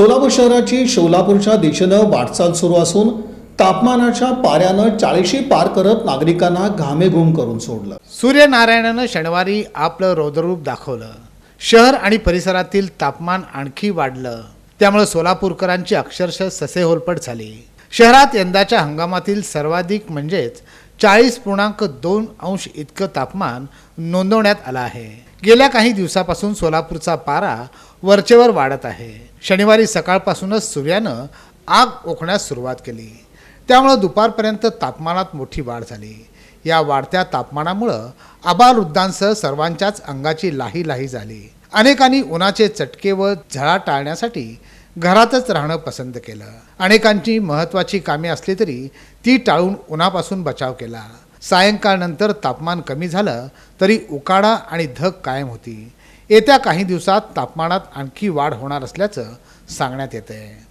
सोलापूर शहराची सोलापूरच्या दिशेनं वाटचाल सुरू असून तापमानाच्या पाऱ्यानं चाळीशी पार करत नागरिकांना घामेघूम करून सोडलं. सूर्यनारायणानं शनिवारी आपलं रौद्ररूप दाखवलं. शहर आणि परिसरातील तापमान आणखी वाढलं. त्यामुळे सोलापूरकरांची अक्षरशः ससे होलपट झाली. शहरात यंदाच्या हंगामातील सर्वाधिक म्हणजेच चाळीस पूर्णांक दोन अंश इतकं तापमान नोंदवण्यात आलं आहे. गेल्या काही दिवसापासून सोलापूरचा पारा वरचेवर वाढत आहे. शनिवारी सकाळपासूनच सूर्यानं आग ओकण्यास सुरुवात केली. त्यामुळं दुपारपर्यंत तापमानात मोठी वाढ झाली. या वाढत्या तापमानामुळं आबालवृद्धांसह सर्वांच्याच अंगाची लाही लाही झाली. अनेकांनी उन्हाचे चटके व झळा टाळण्यासाठी घरातच राहणं पसंत केलं. अनेकांची महत्त्वाची कामे असली तरी ती टाळून उन्हापासून बचाव केला. सायंकाळनंतर तापमान कमी झालं तरी उकाडा आणि धग कायम होती. येत्या काही दिवसात तापमानात आणखी वाढ होणार असल्याचं सांगण्यात येत आहे